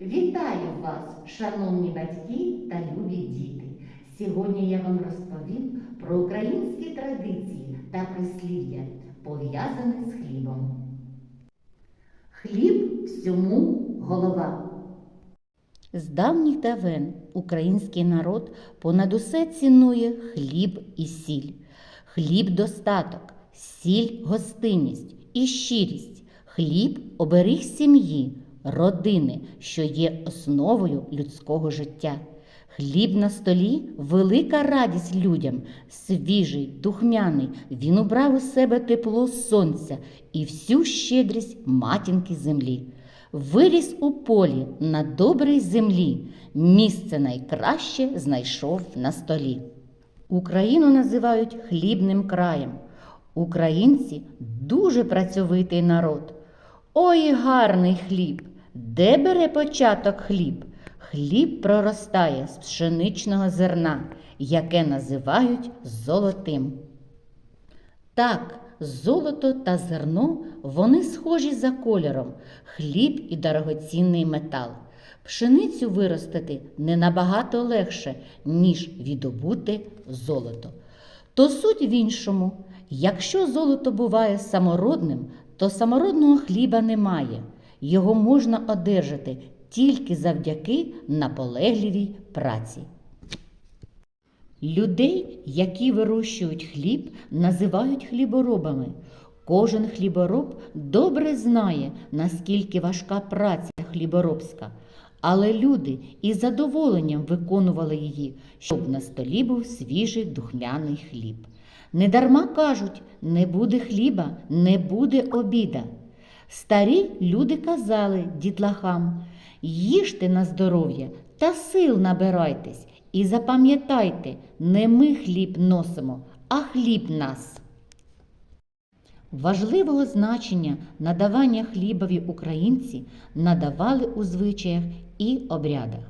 Вітаю вас, шановні батьки та любі діти! Сьогодні я вам розповім про українські традиції та прислів'я, пов'язані з хлібом. Хліб всьому голова. З давніх давен український народ понад усе цінує хліб і сіль. Хліб достаток, сіль гостинність і щирість. Хліб оберіг сім'ї, родини, що є основою людського життя. Хліб на столі велика радість людям, свіжий, духмяний. Він убрав у себе тепло сонця і всю щедрість матінки землі. Виріс у полі на добрій землі, місце найкраще знайшов на столі. Україну називають хлібним краєм. Українці дуже працьовитий народ. Ой, гарний хліб! Де бере початок хліб? Хліб проростає з пшеничного зерна, яке називають золотим. Так, золото та зерно вони схожі за кольором, хліб і дорогоцінний метал. Пшеницю виростити не набагато легше, ніж відобути золото. То суть в іншому. Якщо золото буває самородним, то самородного хліба немає. Його можна одержати тільки завдяки наполегливій праці. Людей, які вирощують хліб, називають хліборобами. Кожен хлібороб добре знає, наскільки важка праця хліборобська, але люди із задоволенням виконували її, щоб на столі був свіжий духмяний хліб. Недарма кажуть, не буде хліба, не буде обіда. Старі люди казали дітлахам, їжте на здоров'я та сил набирайтесь, і запам'ятайте, не ми хліб носимо, а хліб нас. Важливого значення надавання хлібові українці надавали у звичаях і обрядах.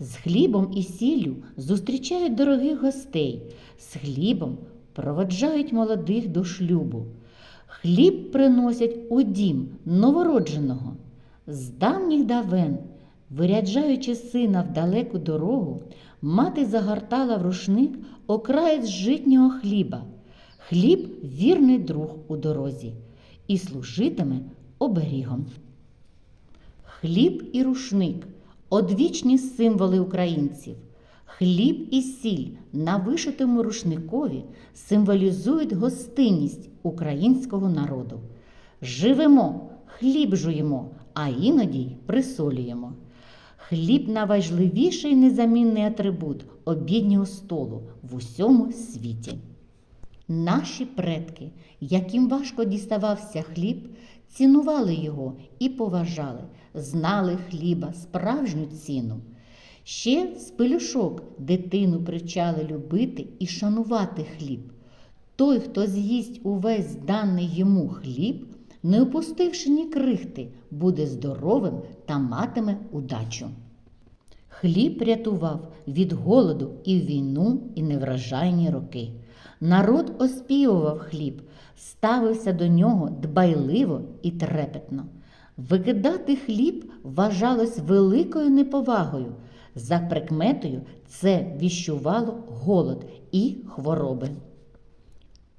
З хлібом і сіллю зустрічають дорогих гостей, з хлібом проводжають молодих до шлюбу. Хліб приносять у дім новородженого. З давніх давен, виряджаючи сина в далеку дорогу, мати загортала в рушник окраєць житнього хліба. Хліб вірний друг у дорозі і служитиме оберігом. Хліб і рушник одвічні символи українців. Хліб і сіль на вишитому рушникові символізують гостинність українського народу. Живемо, хліб жуємо, а іноді й присолюємо. Хліб найважливіший незамінний атрибут обіднього столу в усьому світі. Наші предки, яким важко діставався хліб, цінували його і поважали, знали хліба справжню ціну. Ще з пелюшок дитину привчали любити і шанувати хліб. Той, хто з'їсть увесь даний йому хліб, не опустивши ні крихти, буде здоровим та матиме удачу. Хліб рятував від голоду і війну, і невражайні роки. Народ оспівував хліб, ставився до нього дбайливо і трепетно. Викидати хліб вважалось великою неповагою. За прикметою це віщувало голод і хвороби.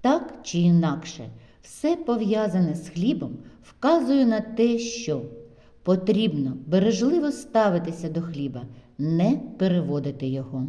Так чи інакше, все пов'язане з хлібом вказує на те, що потрібно бережливо ставитися до хліба, не переводити його.